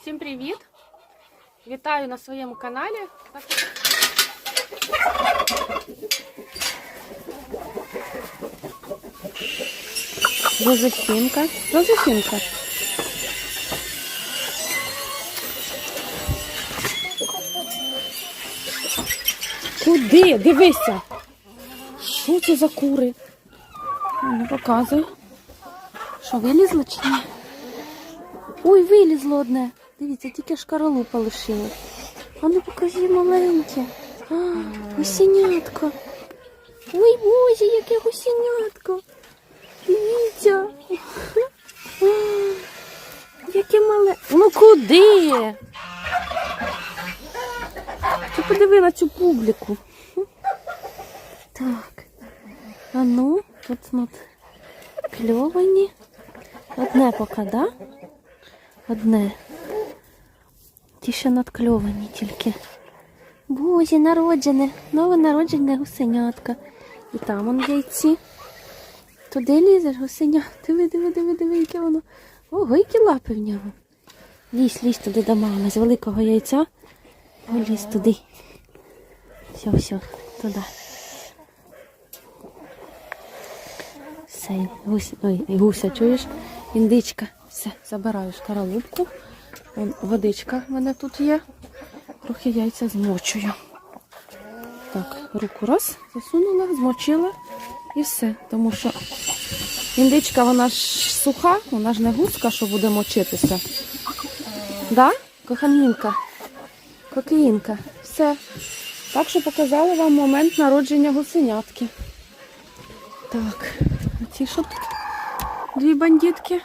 Всім привіт! Вітаю на своєму каналі. Жозефінка. Жозефінка. Куди? Дивися. Що це за кури? Ну, показуй. Що, вилізло чи ні? Ой, вилізло одне. Дивіться, тільки шкаралупа лишила. А ну покажи маленьке. А, гусенятко. Ой, боже, яке гусенятко. Дивіться. Яке мале. Ну куди? Ти подиви на цю публіку. Так. А ну, тут от кльовані. Одне поки, да? Одне. Ті ще надкльовані тільки. Боже, народжене, нове народжене гусенятка. І там он яйці. Туди лізеш, гусеня. Диви, диви, диви, диви, яке воно. Ого, які лапи в нього. Лізь, лізь туди до мами. З великого яйця. О, лізь туди. Все, все, туди. Все, гусь, ой, гуся, чуєш? Індичка. Все, забираю шкаралупку. Вон, водичка в мене тут є. Трохи яйця змочую. Так, руку раз, засунула, змочила і все. Тому що індичка, вона ж суха, вона ж не гуска, що буде мочитися. Да? Коханінка? Кокеїнка. Все. Так що показала вам момент народження гусенятки. Так, а ці що тут? Дві бандитки.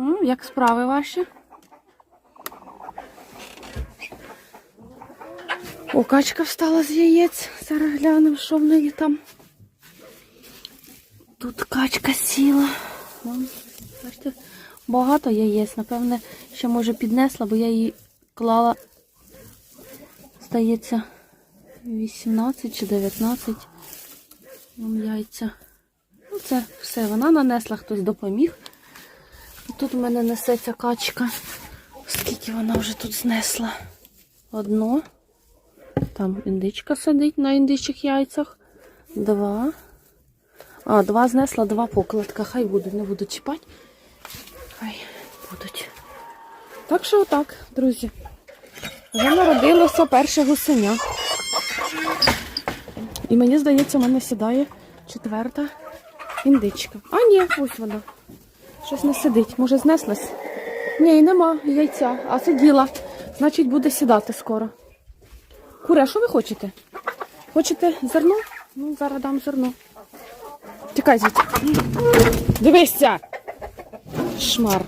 М, Як справи ваші? О, качка встала з яєць. Зараз глянемо, що в неї там. Тут качка сіла. Бачите, багато яєць. Напевне, ще може піднесла, бо я її клала, здається, 18 чи 19. Яйця. Ну, це все, вона нанесла, хтось допоміг. Тут у мене несеться качка. Скільки вона вже тут знесла? Одно. Там індичка сидить на індичих яйцях. Два. А, два знесла, два покладка. Хай будуть, не буду чіпати. Хай будуть. Так що отак, друзі. Вже народилося перше гусеня. І мені здається, в мене сідає четверта індичка. А ні, ось вона. Щось не сидить. Може знеслась? Ні, нема яйця, а сиділа. Значить, буде сідати скоро. Куре, що ви хочете? Хочете зерно? Ну, зараз дам зерно. Тікай звідси. Дивися! Шмар.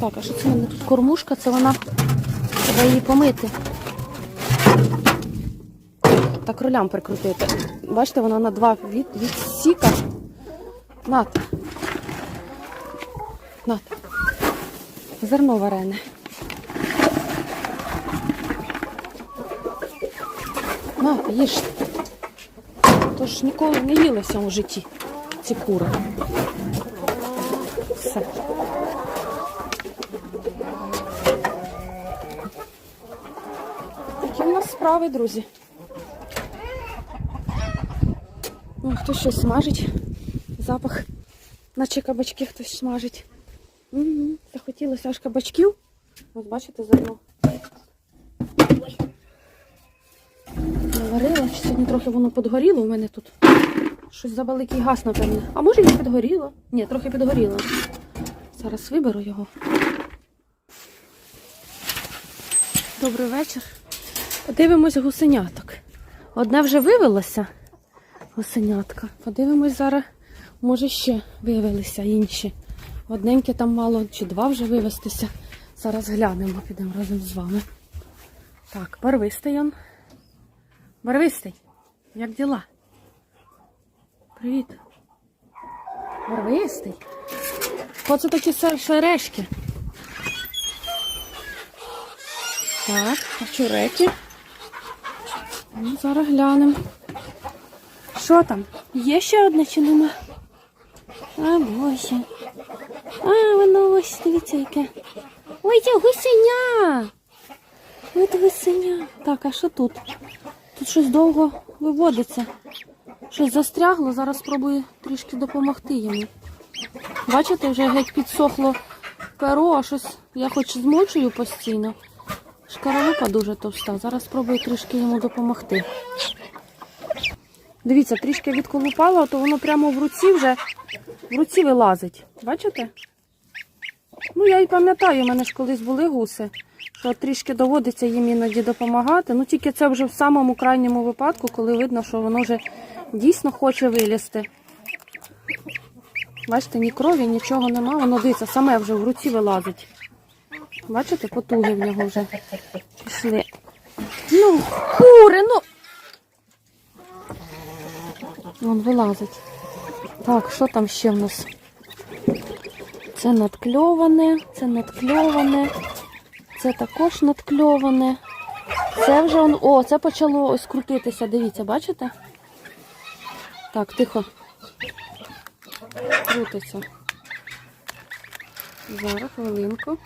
Так, а що це в мене тут кормушка? Це вона. Треба її помити. Так рулям прикрутити. Бачите, вона на два від, відсіка. Нат. Нат. Зерно варене. Нат, їж. Тож ніколи не їла в цьому житті ці кури. Все. Такі в нас справи, друзі. Хтось щось смажить. Запах, наче кабачки хтось смажить. Угу. Захотілося аж кабачків. Ось бачите, зерно. Наварила. Сьогодні трохи воно підгоріло у мене тут. Щось за великий газ, напевне. А може і підгоріло? Ні, трохи підгоріло. Зараз виберу його. Добрий вечір. Подивимось гусеняток. Одне вже вивелося. Гусенятка. Подивимось зараз, може ще вивелися інші. Одненьке там мало чи два вже вивестися. Зараз глянемо, підемо разом з вами. Так, барвистий он. Барвистий, як діла? Привіт. Барвистий. Оце такі се- шерешки. Так, а чуреки. Ну, зараз глянемо. Що там? Є ще одне чи нема? А, боже. А, воно ось, дивіться, яке. Ой, це гусеня. Це гусеня. Так, а що тут? Тут щось довго виводиться. Щось застрягло, зараз спробую трішки допомогти йому. Бачите, вже геть підсохло перо, а щось я хоч змочую постійно. Шкаралупа дуже товста. Зараз спробую трішки йому допомогти. Дивіться, трішки відколупала, то воно прямо в руці вже в руці вилазить. Бачите? Ну, я і пам'ятаю, у мене ж колись були гуси, що трішки доводиться їм іноді допомагати. Ну, тільки це вже в самому крайньому випадку, коли видно, що воно вже дійсно хоче вилізти. Бачите, ні крові, нічого нема, воно дивиться, саме вже в руці вилазить. Бачите, потуги в нього вже пішли. Ну, кури, ну. Вон вилазить. Так, що там ще в нас? Це надкльоване, це надкльоване, це також надкльоване. Це вже он. О, це почало ось крутитися. Дивіться, бачите? Так, тихо. Крутиться. Зараз хвилинку.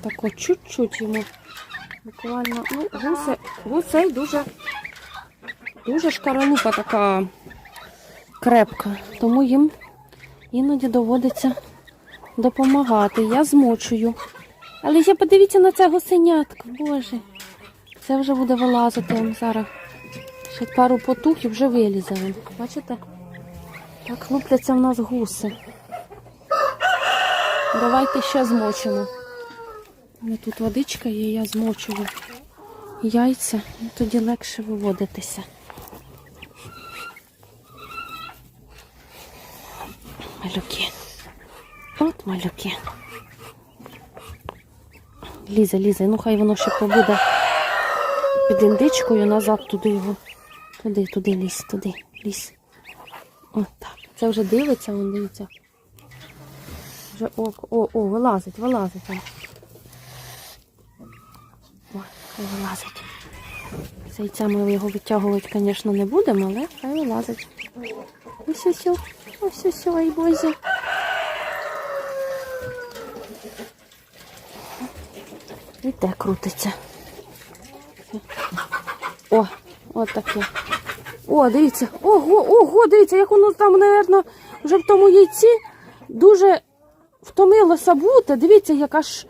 Так от чуть-чуть йому. Буквально, ну, гусе, гусей дуже, дуже шкаралупа така крепка. Тому їм іноді доводиться допомагати. Я змочую. Але ще подивіться на це гусенятко, боже. Це вже буде вилазити зараз. Ще пару потух і вже вилізе. Бачите? Так лупляться в нас гуси. Давайте ще змочимо. У тут водичка є, я змочую яйця, і тоді легше виводитися. Малюки. От малюки. Лізе, лізе, ну хай воно ще побуде під індичкою назад туди його. Туди, туди лізь, туди, лізь. От так. Це вже дивиться, він дивиться. Вже о, о, о, вилазить, вилазить. О, вилазить. З яйця ми його витягувати, звісно, не будемо, але хай вилазить. Ось ось, ось, ось боже. І те крутиться. О, от таке. О, дивіться. Ого, ого, дивіться, як воно там, мабуть, вже в тому яйці дуже втомилося бути. Дивіться, яка ж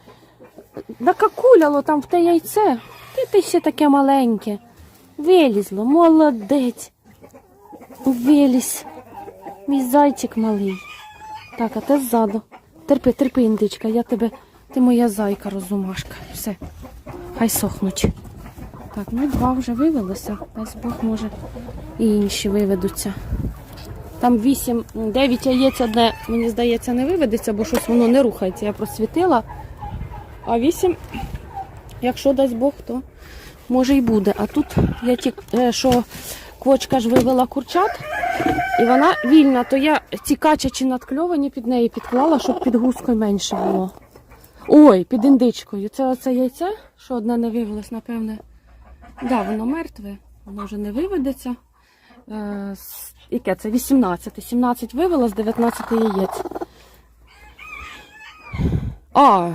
накакуляло там в те яйце. Ти ти ще таке маленьке. Вилізло, молодець. Виліз. Мій зайчик малий. Так, а ти ззаду. Терпи, терпи, індичка, я тебе. Ти моя зайка, розумашка. Все. Хай сохнуть. Так, ну два вже вивелося. Дасть Бог може і інші виведуться. Там вісім, дев'ять яєць одне, мені здається, не виведеться, бо щось воно не рухається. Я просвітила. А вісім, якщо дасть Бог, то може і буде. А тут я ті, е, що квочка ж вивела курчат, і вона вільна, то я ці качачі надкльовані під неї підклала, щоб під гускою менше було. Ой, під індичкою. Це оце яйце, що одне не вивелось, напевне. Так, да, воно мертве, воно вже не виведеться. Е, яке це? 18. 17 вивела з 19 яєць. А,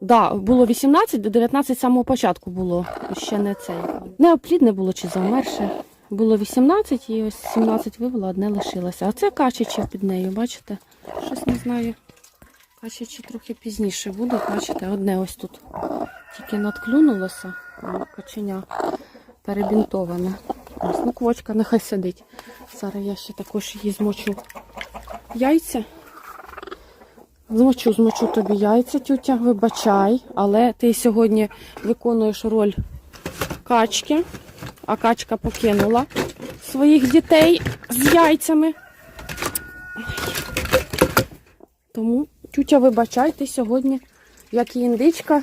да, було 18, до 19 з самого початку було. Ще не цей. Неоплідне було чи завмерше. Було 18 і ось 17 вивела, одне лишилося. А це качачі під нею, бачите? Щось не знаю. Качачі трохи пізніше будуть, бачите, одне ось тут тільки надклюнулося, каченя перебінтоване. Ось, ну, квочка нехай сидить. Зараз я ще також її змочу яйця. Змочу, змочу тобі яйця, тютя, вибачай, але ти сьогодні виконуєш роль качки, а качка покинула своїх дітей з яйцями. Тому, тютя, вибачай, ти сьогодні, як і індичка,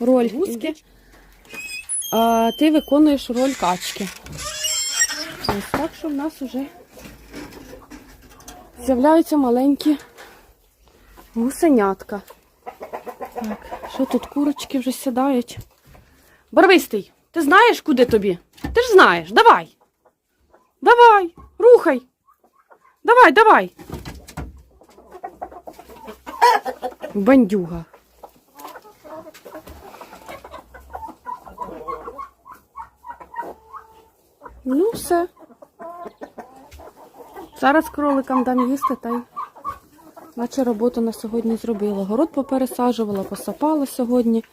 роль гуски, а ти виконуєш роль качки. Ось так, що в нас вже з'являються маленькі гусенятка. Так, що тут курочки вже сідають? Барвистий, ти знаєш, куди тобі? Ти ж знаєш, давай. Давай, рухай. Давай, давай. Бандюга. Ну, все. Зараз кроликам дам їсти та й наче роботу на сьогодні зробила. Город попересаджувала, посапала сьогодні.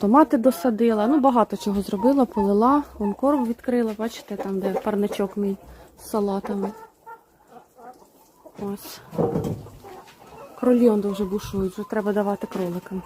Томати досадила. Ну, багато чого зробила, полила, вон корм відкрила, бачите, там, де парничок мій з салатами. Ось. Кролі он дуже бушують, вже треба давати кроликам.